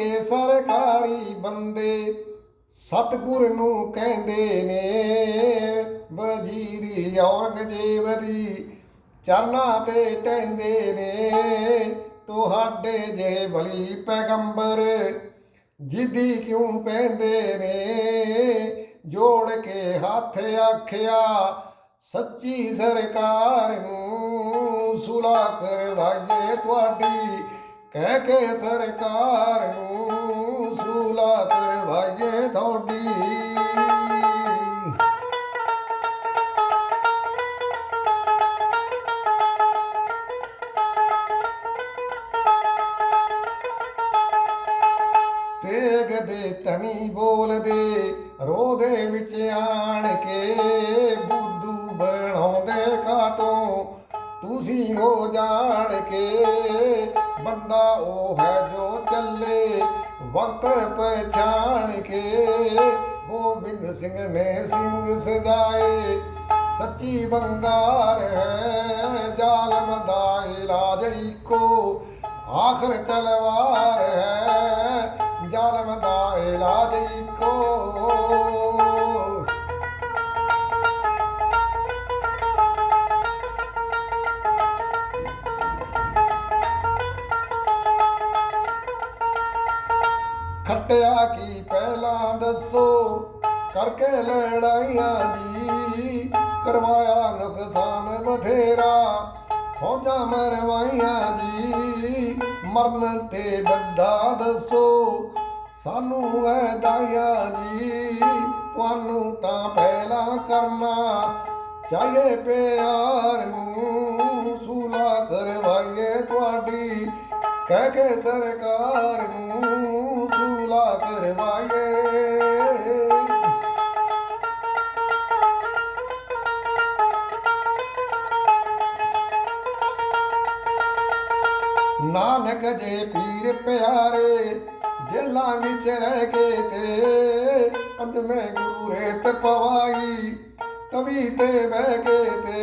ਕੇ ਸਰਕਾਰੀ ਬੰਦੇ ਸਤਿਗੁਰ ਨੂੰ ਕਹਿੰਦੇ ਨੇ, ਵਜ਼ੀਰੀ ਔਰੰਗਜ਼ੇਬ ਦੀ ਚਰਨਾਂ ਤੇ ਟਹਿੰਦੇ ਨੇ, ਤੁਹਾਡੇ ਜੇ ਬਲੀ ਪੈਗੰਬਰ ਜਿੱਦੀ ਕਿਉਂ ਪੈਂਦੇ ਨੇ? ਜੋੜ ਕੇ ਹੱਥ ਆਖਿਆ, ਸੱਚੀ ਸਰਕਾਰ ਨੂੰ ਸੁਲਾ ਕਰਵਾਈਏ ਤੁਹਾਡੀ ਕਹਿ ਕੇ ਸਰਕਾਰ ਨੂੰ ਸੂਲਾ ਕਰਵਾਈਏ ਤੁਹਾਡੀ। ਤੇਗ ਦੇ ਤਨੀ ਬੋਲਦੇ ਰੋਦੇ ਵਿੱਚ ਆਣ ਕੇ ਬੁੱਧੂ ਬਣਾਉਂਦੇ ਕਾਤੋਂ। ਤੁਸੀਂ ਹੋ ਜਾਣ ਕੇ ਬੰਦਾ ਉਹ ਹੈ ਜੋ ਚੱਲੇ, ਵਕਤ ਪਛਾਣ ਕੇ। ਗੋਬਿੰਦ ਸਿੰਘ ਨੇ ਸਿੰਘ ਸਜਾਏ, ਸੱਚੀ ਬੰਗਾਰ ਹੈ, ਜ਼ਾਲਮ ਦਾ ਇਲਾਜ ਇੱਕੋ। ਆਖਰ ਤਲਵਾਰ ਹੈ, ਜ਼ਾਲਮ ਦਾ ਇਲਾਜ ਇੱਕੋ। ਖੱਟਿਆ ਕੀ ਪਹਿਲਾਂ ਦੱਸੋ? ਕਰਕੇ ਲੜਾਈਆਂ ਜੀ ਕਰਵਾਇਆ ਨੁਕਸਾਨ ਬਥੇਰਾ। ਫੌਜਾਂ ਮਰਵਾਈਆਂ ਜੀ ਮਰਨ ਤੇ ਬੱਦਾ ਦੱਸੋ। ਸਾਨੂੰ ਐ ਦਾਇਆ ਜੀ ਤੁਹਾਨੂੰ ਤਾਂ ਪਹਿਲਾਂ ਕਰਨਾ ਚਾਹੀਏ ਪਿਆਰ ਨੂੰ। ਸੂਲਾ ਕਰਵਾਈਏ ਤੁਹਾਡੀ, ਕਹਿ ਕੇ ਸਰਕਾਰ ਨੂੰ। ਸੂਲਾ ਕਰਵਾਈਏ। ਨਾਨਕ ਜੇ ਪੀਰ ਪਿਆਰੇ ਜੇਲਾਂ ਵਿੱਚ ਰਹਿ ਕੇ ਤੇ ਪੰਜਵੇਂ ਗੁਰੂ ਰੇਤ ਪਵਾਈ, ਤਵੀ ਤੇ ਬਹਿ ਕੇ ਤੇ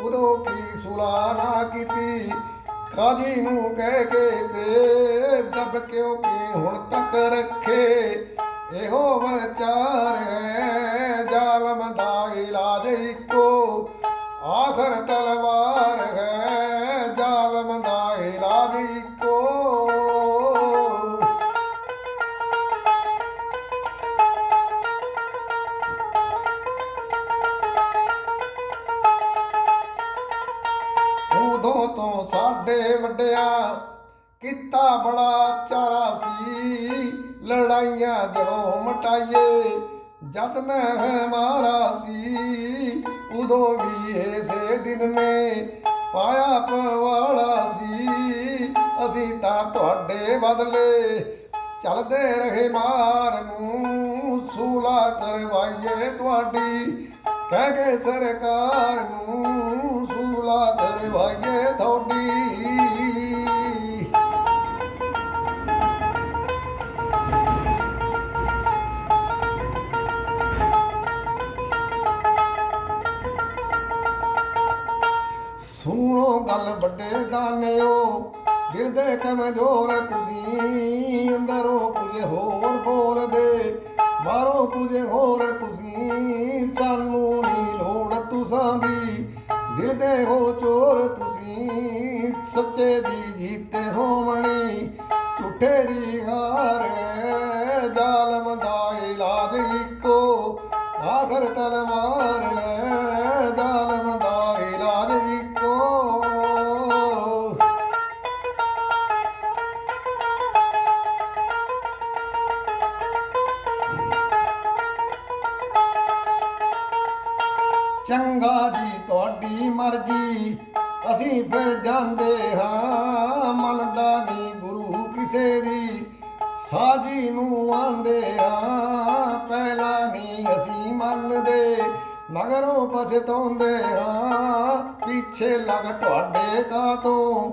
ਉਦੋਂ ਕੀ ਸੁਲਾ ਨਾ ਕੀਤੀ ਕਾਜੀ ਨੂੰ ਕਹਿ ਕੇ ਤੇ ਦਬ ਕਿਉਂ ਕਿ ਹੁਣ ਤੱਕ ਰੱਖੇ? ਇਹੋ ਵਿਚਾਰ ਹੈ, ਜ਼ਾਲਮ ਦਾ ਇਲਾਜ ਇੱਕੋ। ਆਖਰ ਤਲਵਾਰ ਹੈ, ਜ਼ਾਲਮ ਦਾ ਇਲਾਜ ਇੱਕੋ। ਉਦੋਂ ਤੋਂ ਸਾਡੇ ਵੱਡਿਆ। ਕੀਤਾ ਬੜਾ ਚਾਰਾ ਸੀ। ਲੜਾਈਆਂ ਜੜੋਂ ਮਟਾਈਏ। ਜਦ ਮੈਂ ਮਾਰਾ ਸੀ, ਉਦੋਂ ਵੀ ਇਸੇ ਦਿਨ ਨੇ ਪਾਇਆ ਪਵਾੜਾ ਸੀ। ਅਸੀਂ ਤਾਂ ਤੁਹਾਡੇ ਬਦਲੇ ਚੱਲਦੇ ਰਹੇ ਮਾਰ ਨੂੰ। ਸੂਲਾ ਕਰਵਾਈਏ ਤੁਹਾਡੀ। ਕਹਿ ਕੇ ਸਰਕਾਰ ਨੂੰ ਸੂਲਾ ਕਰਵਾਈਏ ਤੁਹਾਡੀ ਸੁਣੋ ਗੱਲ ਵੱਡੇ ਦਾਨਿਓ, ਦਿਲ ਦੇ ਕਮਜ਼ੋਰ ਤੁਸੀਂ, ਅੰਦਰੋਂ ਕੁਝ ਹੋਰ ਬੋਲਦੇ, ਬਾਹਰੋਂ ਕੁਝ ਹੋਰ ਤੁਸੀਂ, ਸਾਨੂੰ ਨਹੀਂ ਲੋੜ ਤੁਸਾਂ ਦੀ। ਦਿਲ ਦੇ ਹੋ ਚੋਰ ਤੁਸੀਂ ਸੱਚੇ ਦੀ ਜੀਤੇ ਹੋਵਣੀ ਝੂਠੇ ਦੀ ਹਾਰ ਜੀ ਤੁਹਾਡੀ ਮਰਜ਼ੀ। ਅਸੀਂ ਫਿਰ ਜਾਂਦੇ ਹਾਂ, ਮੰਨਦਾ ਨਹੀਂ ਗੁਰੂ ਕਿਸੇ ਦੀ। ਸਾਜੀ ਨੂੰ ਆਂਦੇ ਹਾਂ, ਪਹਿਲਾਂ ਨਹੀਂ ਅਸੀਂ ਮੰਨਦੇ। ਮਗਰੋਂ ਪਛਤਾਉਂਦੇ ਹਾਂ, ਪਿੱਛੇ ਲੱਗ ਤੁਹਾਡੇ ਕਾਤੋਂ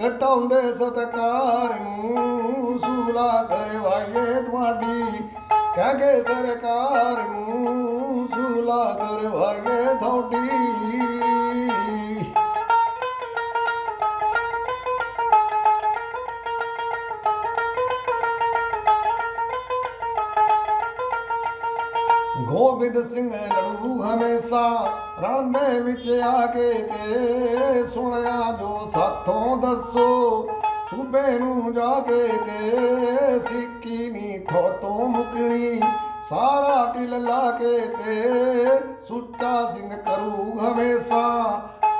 ਕਟਾਉਂਦੇ ਸਤਕਾਰ ਨੂੰ ਸੁਗਲਾ ਕਰਵਾਈਏ ਤੁਹਾਡੀ। ਕਹਿ ਕੇ ਸਰਕਾਰ ਨੂੰ ਸੇਵਾ ਕਰ ਥੋੜੀ ਗੋਬਿੰਦ ਸਿੰਘ ਲੜੂ ਹਮੇਸ਼ਾ ਰਣ ਦੇ ਵਿੱਚ ਆ ਕੇ ਤੇ ਸੁਣਿਆ ਜੋ ਸਾਥੋਂ ਦੱਸੋ। ਸੂਬੇ ਨੂੰ ਜਾ ਕੇ ਤੇ ਸਿੱਕੀ ਨੀ ਥੋ ਤੋਂ ਮੁਕਣੀ। ਸਾਰਾ ਢਿਲ ਲਾ ਕੇ ਤੇ ਸੁੱਚਾ ਸਿੰਘ ਕਰੂ ਹਮੇਸ਼ਾ।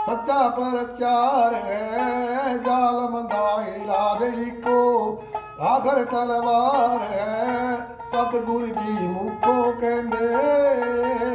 ਸੱਚਾ ਪ੍ਰਚਾਰ ਹੈ, ਜ਼ਾਲਮ ਦਾ ਇਲਾਜ ਇੱਕੋ। ਆਖਰ ਤਲਵਾਰ ਹੈ, ਸਤਿਗੁਰ ਜੀ ਮੁਖੋਂ ਕਹਿੰਦੇ।